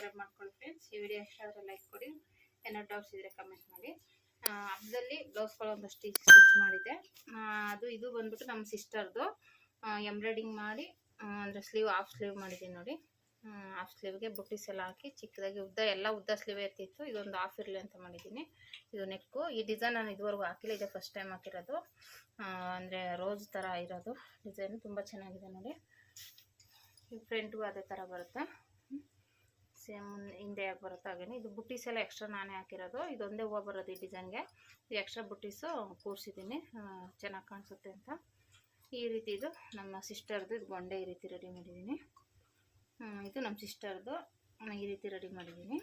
Subscribe ಮಾಡ್ಕೊಳ್ಳಿ friends ಈ video ಇಷ್ಟ ಆದರೆ ಲೈಕ್ ಕೊಡಿ. ಏನೋ ಡೌಟ್ಸ್ ಇದ್ದರೆ ಕಮೆಂಟ್ ಮಾಡಿ. ಅದರಲ್ಲಿ ಬ್ಲೌಸ್ಗಳು ಒಂದಷ್ಟು ಸ್ಟಿಚ್ ಮಾಡಿದ್ದೆ. ಅದು ಇದು ಬಂದ್ಬಿಟ್ಟು ನಮ್ಮ ಸಿಸ್ಟರ್ದು ಎಂಬ್ರಾಯ್ಡಿಂಗ್ ಮಾಡಿ ಅಂದರೆ ಸ್ಲೀವ್ ಹಾಫ್ ಸ್ಲೀವ್ ಮಾಡಿದ್ದೀನಿ ನೋಡಿ. ಹಾಫ್ ಸ್ಲೀವ್ಗೆ ಬುಟ್ಟಿಸ್ ಎಲ್ಲ ಹಾಕಿ ಚಿಕ್ಕದಾಗಿ ಉದ್ದ, ಎಲ್ಲ ಉದ್ದ ಸ್ಲೀವ್ ಇರ್ತಿತ್ತು. ಇದೊಂದು ಹಾಫ್ ಇರಲಿ ಅಂತ ಮಾಡಿದ್ದೀನಿ. ಇದು ನೆಕ್ಕು ಈ ಡಿಸೈನ್ ನಾನು ಇದುವರೆಗೂ ಹಾಕಿಲ್ಲ. ಇದೆ ಫಸ್ಟ್ ಟೈಮ್ ಹಾಕಿರೋದು. ಅಂದರೆ ರೋಸ್ ಥರ ಇರೋದು. ಡಿಸೈನು ತುಂಬ ಚೆನ್ನಾಗಿದೆ ನೋಡಿ. ಫ್ರಂಟ್ಗೂ ಅದೇ ಥರ ಬರುತ್ತೆ. ಸೇಮ್ ಹಿಂದೆ ಯಾಕೆ ಬರುತ್ತೆ ಹಾಗೇನೆ. ಇದು ಬುಟ್ಟೀಸ್ ಎಲ್ಲ ಎಕ್ಸ್ಟ್ರಾ ನಾನೇ ಹಾಕಿರೋದು. ಇದೊಂದೇ ಹೂವು ಬರೋದು ಈ ಡಿಸೈನ್ಗೆ ಇದು ಎಕ್ಸ್ಟ್ರಾ ಬುಟ್ಟೀಸು ಕೂರಿಸಿದ್ದೀನಿ. ಚೆನ್ನಾಗಿ ಕಾಣಿಸುತ್ತೆ ಅಂತ. ಈ ರೀತಿ ಇದು ನಮ್ಮ ಸಿಸ್ಟರ್ದು ಇದು ಗೊಂಡೆ ಈ ರೀತಿ ರೆಡಿ ಮಾಡಿದ್ದೀನಿ. ಇದು ನಮ್ಮ ಸಿಸ್ಟರ್ದು ಈ ರೀತಿ ರೆಡಿ ಮಾಡಿದ್ದೀನಿ.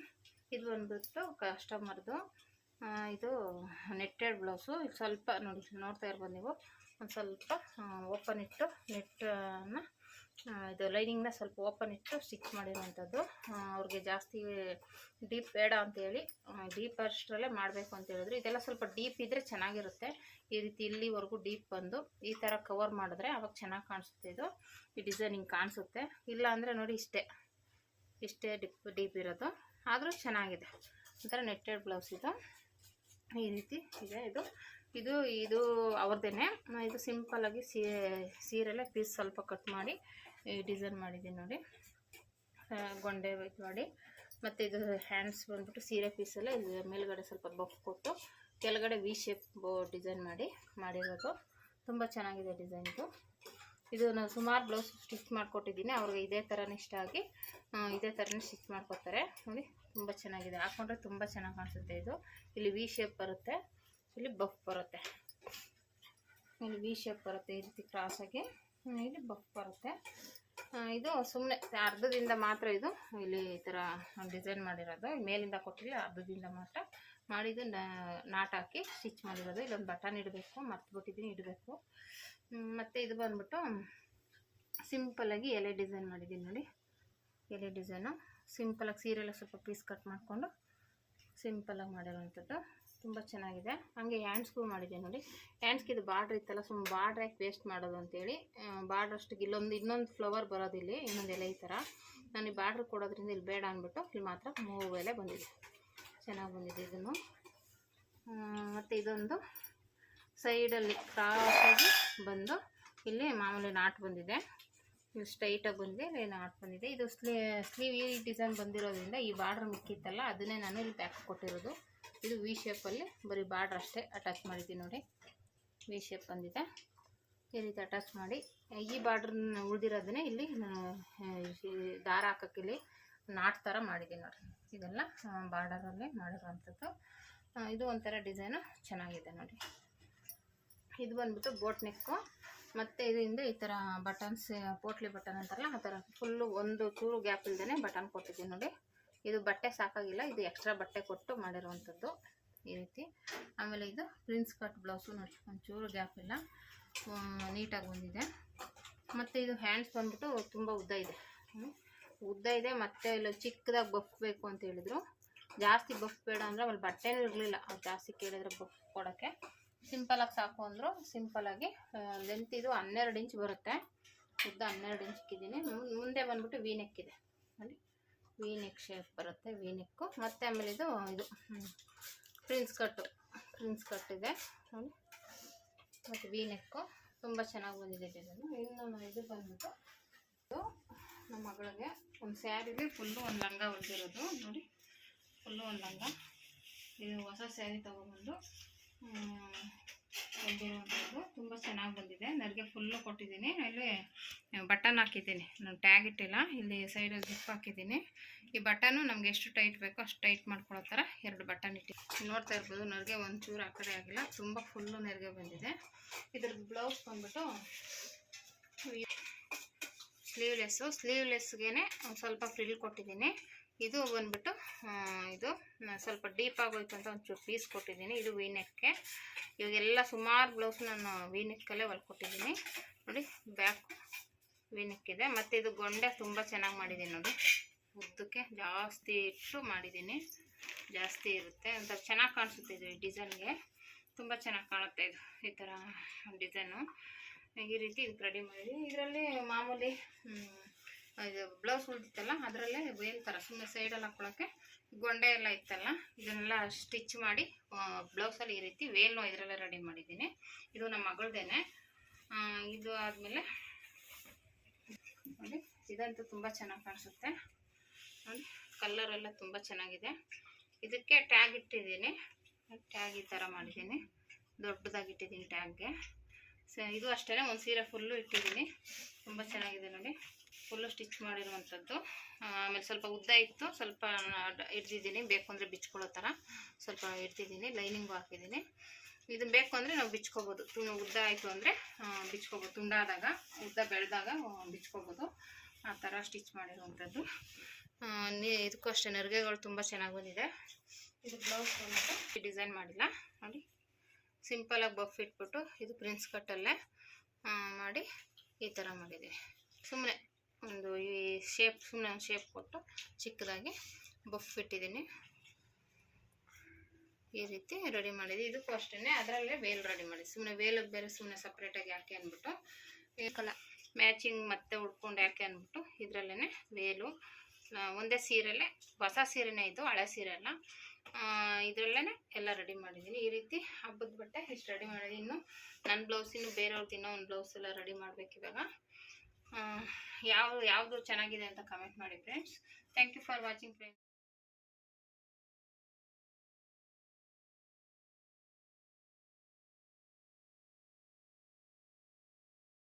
ಇದು ಬಂದ್ಬಿಟ್ಟು ಕಸ್ಟಮರ್ದು ಇದು ನೆಟ್ಟೆಡ್ ಬ್ಲೌಸು ಸ್ವಲ್ಪ ನೋಡಿ, ನೋಡ್ತಾ ಇರ್ಬೋದು ನೀವು. ಒಂದು ಸ್ವಲ್ಪ ಓಪನ್ ಇಟ್ಟು ನೆಟ್ಟನ್ನು ಇದು ಲೈನಿಂಗ್ನ ಸ್ವಲ್ಪ ಓಪನ್ ಇಟ್ಟು ಸ್ಟಿಚ್ ಮಾಡಿರುವಂಥದ್ದು. ಅವ್ರಿಗೆ ಜಾಸ್ತಿ ಡೀಪ್ ಬೇಡ ಅಂತೇಳಿ ಡೀಪ್ ಅಷ್ಟರಲ್ಲೇ ಮಾಡಬೇಕು ಅಂತ ಹೇಳಿದ್ರು. ಇದೆಲ್ಲ ಸ್ವಲ್ಪ ಡೀಪ್ ಇದ್ದರೆ ಚೆನ್ನಾಗಿರುತ್ತೆ. ಈ ರೀತಿ ಇಲ್ಲಿವರೆಗೂ ಡೀಪ್ ಬಂದು ಈ ಥರ ಕವರ್ ಮಾಡಿದ್ರೆ ಅವಾಗ ಚೆನ್ನಾಗಿ ಕಾಣಿಸುತ್ತೆ ಇದು. ಈ ಡಿಸೈನಿಂಗ್ ಕಾಣಿಸುತ್ತೆ. ಇಲ್ಲ ಅಂದರೆ ನೋಡಿ ಇಷ್ಟೇ ಇಷ್ಟೇ ಡಿಪ್, ಡೀಪ್ ಇರೋದು. ಆದರೂ ಚೆನ್ನಾಗಿದೆ. ಒಂಥರ ನೆಟ್ಟೆಡ್ ಬ್ಲೌಸ್ ಇದು. ಈ ರೀತಿ ಇದೆ ಇದು. ಇದು ಇದು ಅವ್ರದ್ದೇನೆ ಇದು ಸಿಂಪಲ್ಲಾಗಿ ಸೀ ಸೀರೆಲೆ ಪೀಸ್ ಸ್ವಲ್ಪ ಕಟ್ ಮಾಡಿ ಈ ಡಿಸೈನ್ ಮಾಡಿದ್ದೀನಿ ನೋಡಿ. ಗೊಂಡೆ ಇದು ಮಾಡಿ. ಮತ್ತು ಇದು ಹ್ಯಾಂಡ್ಸ್ ಬಂದ್ಬಿಟ್ಟು ಸೀರೆ ಪೀಸೆಲ್ಲ ಇದು ಮೇಲ್ಗಡೆ ಸ್ವಲ್ಪ ಬಫ್ ಕೊಟ್ಟು ಕೆಳಗಡೆ ವಿ ಶೇಪ್ ಡಿಸೈನ್ ಮಾಡಿ, ಮಾಡಿರೋದು. ತುಂಬ ಚೆನ್ನಾಗಿದೆ ಡಿಸೈನ್ದು ಇದು. ನಾನು ಸುಮಾರು ಬ್ಲೌಸ್ ಸ್ಟಿಚ್ ಮಾಡಿಕೊಟ್ಟಿದ್ದೀನಿ. ಅವ್ರಿಗೆ ಇದೇ ಥರನೇ ಇಷ್ಟ ಆಗಿ ಇದೇ ಥರನೇ ಸ್ಟಿಚ್ ಮಾಡ್ಕೊತಾರೆ ನೋಡಿ, ತುಂಬ ಚೆನ್ನಾಗಿದೆ. ಹಾಕ್ಕೊಂಡ್ರೆ ತುಂಬ ಚೆನ್ನಾಗಿ ಕಾಣಿಸುತ್ತೆ ಇದು. ಇಲ್ಲಿ ವಿ ಶೇಪ್ ಬರುತ್ತೆ. ಇಲ್ಲಿ ಬಫ್ ಬರುತ್ತೆ. ಇಲ್ಲಿ ವಿ ಶೇಪ್ ಬರುತ್ತೆ ಈ ರೀತಿ ಕ್ರಾಸಾಗಿ ಇಲ್ಲಿ ಬಫ್ ಬರುತ್ತೆ. ಇದು ಸುಮ್ಮನೆ ಅರ್ಧದಿಂದ ಮಾತ್ರ ಇದು. ಇಲ್ಲಿ ಈ ಥರ ಡಿಸೈನ್ ಮಾಡಿರೋದು. ಮೇಲಿಂದ ಕೊಟ್ಟಿಲ್ಲ ಅರ್ಧದಿಂದ ಮಾತ್ರ ಮಾಡಿದ್ದು. ನಾಟ್ ಹಾಕಿ ಸ್ಟಿಚ್ ಮಾಡಿರೋದು. ಇಲ್ಲೊಂದು ಬಟನ್ ಇಡಬೇಕು, ಮರ್ತ್ಬಿಟ್ಟಿದ್ದೀನಿ, ಇಡಬೇಕು. ಮತ್ತು ಇದು ಬಂದ್ಬಿಟ್ಟು ಸಿಂಪಲ್ಲಾಗಿ ಎಲೆ ಡಿಸೈನ್ ಮಾಡಿದ್ದೀನಿ ನೋಡಿ. ಎಲೆ ಡಿಸೈನು ಸಿಂಪಲಾಗಿ ಸೀರೆಲ್ಲ ಸ್ವಲ್ಪ ಪೀಸ್ ಕಟ್ ಮಾಡಿಕೊಂಡು ಸಿಂಪಲಾಗಿ ಮಾಡಿರೋವಂಥದ್ದು. ತುಂಬ ಚೆನ್ನಾಗಿದೆ. ಹಾಗೆ ಹ್ಯಾಂಡ್ಸ್ಗೂ ಮಾಡಿದ್ದೆ ನೋಡಿ. ಹ್ಯಾಂಡ್ಸ್ಗೆ ಇದು ಬಾರ್ಡ್ರ್ ಇತ್ತಲ್ಲ ಸುಮ್ಮನೆ ಬಾರ್ಡ್ರ್ ಯಾಕೆ ವೇಸ್ಟ್ ಮಾಡೋದು ಅಂತೇಳಿ. ಬಾರ್ಡ್ರ್ ಅಷ್ಟಿಗೆ ಇಲ್ಲೊಂದು, ಇನ್ನೊಂದು ಫ್ಲವರ್ ಬರೋದಿಲ್ಲಿ ಇನ್ನೊಂದು ಎಲೆ ಈ ಥರ ನಾನು ಈ ಬಾರ್ಡ್ರ್ ಕೊಡೋದ್ರಿಂದ ಇಲ್ಲಿ ಬೇಡ ಅಂದ್ಬಿಟ್ಟು ಇಲ್ಲಿ ಮಾತ್ರ ಮೂವು ಎಲೆ ಬಂದಿದೆ. ಚೆನ್ನಾಗಿ ಬಂದಿದೆ ಇದನ್ನು. ಮತ್ತು ಇದೊಂದು ಸೈಡಲ್ಲಿ ಕ್ರಾಸಾಗಿ ಬಂದು ಇಲ್ಲಿ ಮಾಮೂಲಿ ನಾಟ್ ಬಂದಿದೆ. ಸ್ಟ್ರೈಟಾಗಿ ಬಂದಿದೆ, ಇಲ್ಲಿ ನಾಟ್ ಬಂದಿದೆ. ಇದು ಸ್ಲೀ, ಸ್ಲೀವ್ ಈ ಡಿಸೈನ್ ಬಂದಿರೋದ್ರಿಂದ ಈ ಬಾರ್ಡ್ರ್ ಮಿಕ್ಕಿತ್ತಲ್ಲ ಅದನ್ನೇ ನಾನು ಇಲ್ಲಿ ಪ್ಯಾಕ್ ಕೊಟ್ಟಿರೋದು. ಇದು ವಿ ಶೇಪಲ್ಲಿ ಬರೀ ಬಾರ್ಡ್ರ್ ಅಷ್ಟೇ ಅಟ್ಯಾಚ್ ಮಾಡಿದ್ದೀನಿ ನೋಡಿ. ವಿ ಶೇಪ್ ಬಂದಿದೆ. ಈ ರೀತಿ ಅಟ್ಯಾಚ್ ಮಾಡಿ. ಈ ಬಾರ್ಡ್ರನ್ನ ಉಳಿದಿರೋದನ್ನೇ ಇಲ್ಲಿ ದಾರ ಹಾಕೋಕ್ಕಿಲ್ಲಿ ನಾಟ್ ಥರ ಮಾಡಿದ್ದೀನಿ ನೋಡಿ. ಇದೆಲ್ಲ ಬಾರ್ಡರಲ್ಲಿ ಮಾಡಿರುವಂಥದ್ದು. ಇದು ಒಂಥರ ಡಿಸೈನು ಚೆನ್ನಾಗಿದೆ ನೋಡಿ. ಇದು ಬಂದ್ಬಿಟ್ಟು ಬೋಟ್ ನೆಕ್ಕು ಮತ್ತು ಇದರಿಂದ ಈ ಥರ ಬಟನ್ಸ್ ಪೋಟ್ಲಿ ಬಟನ್ ಅಂತಾರಲ್ಲ, ಆ ಥರ ಫುಲ್ಲು ಒಂದು ಚೂರು ಗ್ಯಾಪ್ ಇಲ್ದೇ ಬಟನ್ ಕೊಟ್ಟಿದ್ದೀನಿ ನೋಡಿ. ಇದು ಬಟ್ಟೆ ಸಾಕಾಗಿಲ್ಲ, ಇದು ಎಕ್ಸ್ಟ್ರಾ ಬಟ್ಟೆ ಕೊಟ್ಟು ಮಾಡಿರುವಂಥದ್ದು ಈ ರೀತಿ. ಆಮೇಲೆ ಇದು ಪ್ರಿನ್ಸ್ ಕಟ್ ಬ್ಲೌಸು ನೋಡಿ, ಒಂಚೂರು ಗ್ಯಾಪ್ ಇಲ್ಲ. ನೀಟಾಗಿ ಬಂದಿದೆ. ಮತ್ತು ಇದು ಹ್ಯಾಂಡ್ಸ್ ಬಂದ್ಬಿಟ್ಟು ತುಂಬ ಉದ್ದ ಇದೆ. ಉದ್ದ ಇದೆ, ಮತ್ತು ಇಲ್ಲ ಚಿಕ್ಕದಾಗಿ ಬಫ್ ಬೇಕು ಅಂತ ಹೇಳಿದರು. ಜಾಸ್ತಿ ಬಫ್ ಬೇಡ ಅಂದರೆ ಆಮೇಲೆ ಬಟ್ಟೆನೂ ಇರಲಿಲ್ಲ. ಅವ್ರು ಜಾಸ್ತಿ ಕೇಳಿದ್ರೆ ಬಫ್ ಕೊಡೋಕ್ಕೆ. ಸಿಂಪಲಾಗಿ ಸಾಕು ಅಂದರು. ಸಿಂಪಲಾಗಿ ಲೆಂತ್ ಇದು ಹನ್ನೆರಡು ಇಂಚ್ ಬರುತ್ತೆ. ಉದ್ದ ಹನ್ನೆರಡು ಇಂಚ್ಗಿದ್ದೀನಿ ಮುಂದೆ ಬಂದ್ಬಿಟ್ಟು ವೀನೆಕ್ಕಿದೆ ಅಲ್ಲಿ. ವಿ ನೆಕ್ ಶೇಪ್ ಬರುತ್ತೆ ವಿ ನೆಕ್ಕು ಮತ್ತು ಆಮೇಲೆ ಇದು ಇದು ಪ್ರಿನ್ಸ್ ಕಟ್ಟು ಪ್ರಿನ್ಸ್ ಕಟ್ ಇದೆ. ನೋಡಿ. ಮತ್ತು ವಿ ನೆಕ್ಕು ತುಂಬ ಚೆನ್ನಾಗಿ ಬಂದಿದೆ ಡಿಸೈನು ಇನ್ನು ಇದು ಬಂದ್ಬಿಟ್ಟು, ಇದು ನಮ್ಮ ಮಗಳಿಗೆ ಒಂದು ಸ್ಯಾರಿಗೆ ಫುಲ್ಲು ಒಂದು ಲಂಗ ಹೊಲಿದಿರೋದು. ನೋಡಿ, ಫುಲ್ಲು ಒಂದು ಲಂಗ. ಇದು ಹೊಸ ಸ್ಯಾರಿ ತೊಗೊಬಂದು ತುಂಬ ಚೆನ್ನಾಗಿ ಬಂದಿದೆ. ನನಗೆ ಫುಲ್ಲು ಕೊಟ್ಟಿದ್ದೀನಿ. ಇಲ್ಲಿ ಬಟನ್ ಹಾಕಿದ್ದೀನಿ. ನಾನು ಟ್ಯಾಗ್ ಇಟ್ಟಿಲ್ಲ. ಇಲ್ಲಿ ಸೈಡಲ್ಲಿ ಜಿಪ್ ಹಾಕಿದ್ದೀನಿ. ಈ ಬಟನು ನಮಗೆ ಎಷ್ಟು ಟೈಟ್ ಬೇಕೋ ಅಷ್ಟು ಟೈಟ್ ಮಾಡ್ಕೊಳ್ಳೋ ಥರ ಎರಡು ಬಟನ್ ಇಟ್ಟಿದ್ದೀನಿ. ನೋಡ್ತಾ ಇರ್ಬೋದು, ನನಗೆ ಒಂಚೂರು ಆ ಕಡೆ ಆಗಿಲ್ಲ. ತುಂಬ ಫುಲ್ಲು ನೆರಿಗೆ ಬಂದಿದೆ. ಇದ್ರದ್ದು ಬ್ಲೌಸ್ ಬಂದ್ಬಿಟ್ಟು ಸ್ಲೀವ್ಲೆಸ್ಸು ಸ್ಲೀವ್ಲೆಸ್ಗೆ ಒಂದು ಸ್ವಲ್ಪ ಫ್ರಿಲ್ ಕೊಟ್ಟಿದ್ದೀನಿ. ಇದು ಬಂದ್ಬಿಟ್ಟು ಇದು ಸ್ವಲ್ಪ ಡೀಪ್ ಆಗೋಯ್ತು ಅಂತ ಒಂಚೂರು ಪೀಸ್ ಕೊಟ್ಟಿದ್ದೀನಿ. ಇದು ವೀನೆಕ್ಕೆ ಇವಾಗೆಲ್ಲ ಸುಮಾರು ಬ್ಲೌಸ್ ನಾನು ವೀನೆಕ್ಕಲ್ಲೇ ಹೊಲ್ಕೊಟ್ಟಿದ್ದೀನಿ. ನೋಡಿ, ಬ್ಯಾಕ್ ವೀನೆಕ್ಕಿದೆ ಮತ್ತು ಇದು ಗೊಂಡೆ ತುಂಬ ಚೆನ್ನಾಗಿ ಮಾಡಿದ್ದೀನಿ ನೋಡಿ. ಉದ್ದಕ್ಕೆ ಜಾಸ್ತಿ ಇಟ್ಟು ಮಾಡಿದ್ದೀನಿ. ಜಾಸ್ತಿ ಇರುತ್ತೆ. ಒಂಥರ ಚೆನ್ನಾಗಿ ಕಾಣಿಸುತ್ತೆ ಇದು ಈ ಡಿಸೈನ್ಗೆ. ತುಂಬ ಚೆನ್ನಾಗಿ ಕಾಣುತ್ತೆ ಇದು, ಈ ಥರ ಡಿಸೈನು. ಈ ರೀತಿ ಇದು ರೆಡಿ ಮಾಡಿದ್ದೀನಿ ಇದರಲ್ಲಿ ಮಾಮೂಲಿ ಇದು ಬ್ಲೌಸ್ ಉಳಿದಿತ್ತಲ್ಲ, ಅದರಲ್ಲೇ ವೇಲ್ ಥರ ಸುಮ್ಮನೆ ಸೈಡಲ್ಲಿ ಹಾಕ್ಕೊಳ್ಳೋಕ್ಕೆ ಗೊಂಡೆ ಎಲ್ಲ ಇತ್ತಲ್ಲ, ಇದನ್ನೆಲ್ಲ ಸ್ಟಿಚ್ ಮಾಡಿ ಬ್ಲೌಸಲ್ಲಿ ಈ ರೀತಿ ವೇಲ್ನು ಇದರಲ್ಲೇ ರೆಡಿ ಮಾಡಿದ್ದೀನಿ. ಇದು ನಮ್ಮ ಮಗಳದೇನೆ. ಇದು ಆದಮೇಲೆ ನೋಡಿ, ಇದಂತೂ ತುಂಬ ಚೆನ್ನಾಗಿ ಕಾಣಿಸುತ್ತೆ. ನೋಡಿ ಕಲ್ಲರ್ ಎಲ್ಲ ತುಂಬ ಚೆನ್ನಾಗಿದೆ. ಇದಕ್ಕೆ ಟ್ಯಾಗ್ ಇಟ್ಟಿದ್ದೀನಿ. ಟ್ಯಾಗ್ ಈ ಥರ ಮಾಡಿದ್ದೀನಿ. ದೊಡ್ಡದಾಗಿ ಇಟ್ಟಿದ್ದೀನಿ ಟ್ಯಾಗ್ಗೆ ಸೊ, ಇದು ಅಷ್ಟೇ ಒಂದು ಸೀರೆ ಫುಲ್ಲು ಇಟ್ಟಿದ್ದೀನಿ. ತುಂಬ ಚೆನ್ನಾಗಿದೆ ನೋಡಿ. ಫುಲ್ಲು ಸ್ಟಿಚ್ ಮಾಡಿರುವಂಥದ್ದು. ಆಮೇಲೆ ಸ್ವಲ್ಪ ಉದ್ದ ಇತ್ತು, ಸ್ವಲ್ಪ ಹಿಡ್ದಿದ್ದೀನಿ ಬೇಕು ಅಂದರೆ ಬಿಚ್ಕೊಳ್ಳೋ ಥರ ಸ್ವಲ್ಪ ಇಡ್ತಿದ್ದೀನಿ ಲೈನಿಂಗು ಹಾಕಿದ್ದೀನಿ. ಇದು ಬೇಕು ಅಂದರೆ ನಾವು ಬಿಚ್ಕೋಬೋದು. ಉದ್ದ ಆಯಿತು ಅಂದರೆ ಬಿಚ್ಕೋಬೋದು. ತುಂಡಾದಾಗ, ಉದ್ದ ಬೆಳೆದಾಗ ಬಿಚ್ಕೋಬೋದು. ಆ ಥರ ಸ್ಟಿಚ್ ಮಾಡಿರುವಂಥದ್ದು. ನೀ, ಇದಕ್ಕೂ ಅಷ್ಟೇ, ನೆರಿಗೆಗಳು ತುಂಬ ಚೆನ್ನಾಗಿ ಬಂದಿದೆ. ಇದು ಬ್ಲೌಸ್ ಬಂದ್ಬಿಟ್ಟು ಡಿಸೈನ್ ಮಾಡಿಲ್ಲ. ನೋಡಿ. ಸಿಂಪಲಾಗಿ ಬಫ್ ಇಟ್ಬಿಟ್ಟು, ಇದು ಪ್ರಿನ್ಸ್ ಕಟ್ಟಲ್ಲೇ ಮಾಡಿ ಈ ಥರ ಮಾಡಿದ್ದೀನಿ. ಸುಮ್ಮನೆ ಒಂದು ಈ ಶೇಪ್ ಸುಮ್ಮನೆ ಒಂದು ಶೇಪ್ ಕೊಟ್ಟು ಚಿಕ್ಕದಾಗಿ ಬಫ್ ಇಟ್ಟಿದ್ದೀನಿ. ಈ ರೀತಿ ರೆಡಿ ಮಾಡಿದೆ ಇದಕ್ಕೂ ಅಷ್ಟೇ ಅದರಲ್ಲೇ ವೇಲ್ ರೆಡಿ ಮಾಡಿ ಸುಮ್ಮನೆ ವೇಲ್ ಬೇರೆ ಸುಮ್ಮನೆ ಸಪ್ರೇಟಾಗಿ ಯಾಕೆ ಅಂದ್ಬಿಟ್ಟು ಕಲ ಮ್ಯಾಚಿಂಗ್ ಮತ್ತೆ ಉಡ್ಕೊಂಡು ಯಾಕೆ ಅಂದ್ಬಿಟ್ಟು ಇದರಲ್ಲೇ ವೇಲು ಒಂದೇ ಸೀರೆಲ್ಲೇ ಹೊಸ ಸೀರೆನೇ ಇದು, ಹಳೆ ಸೀರೆ ಅಲ್ಲ. ಇದರಲ್ಲೇ ಎಲ್ಲ ರೆಡಿ ಮಾಡಿದ್ದೀನಿ. ಈ ರೀತಿ ಹಬ್ಬದ ಬಟ್ಟೆ ಇಷ್ಟು ರೆಡಿ ಮಾಡಿದ್ದೀನಿ. ಇನ್ನು ನನ್ನ ಬ್ಲೌಸ್ ಇನ್ನು ಬೇರೆಯವ್ರದ್ದು ಇನ್ನೂ ಒಂದು ಬ್ಲೌಸ್ ಎಲ್ಲ ರೆಡಿ ಮಾಡಬೇಕು ಇವಾಗ ಆ, ಯಾವ ಯಾವುದು ಚೆನ್ನಾಗಿದೆ ಅಂತ ಕಮೆಂಟ್ ಮಾಡಿ friends thank you for watching friends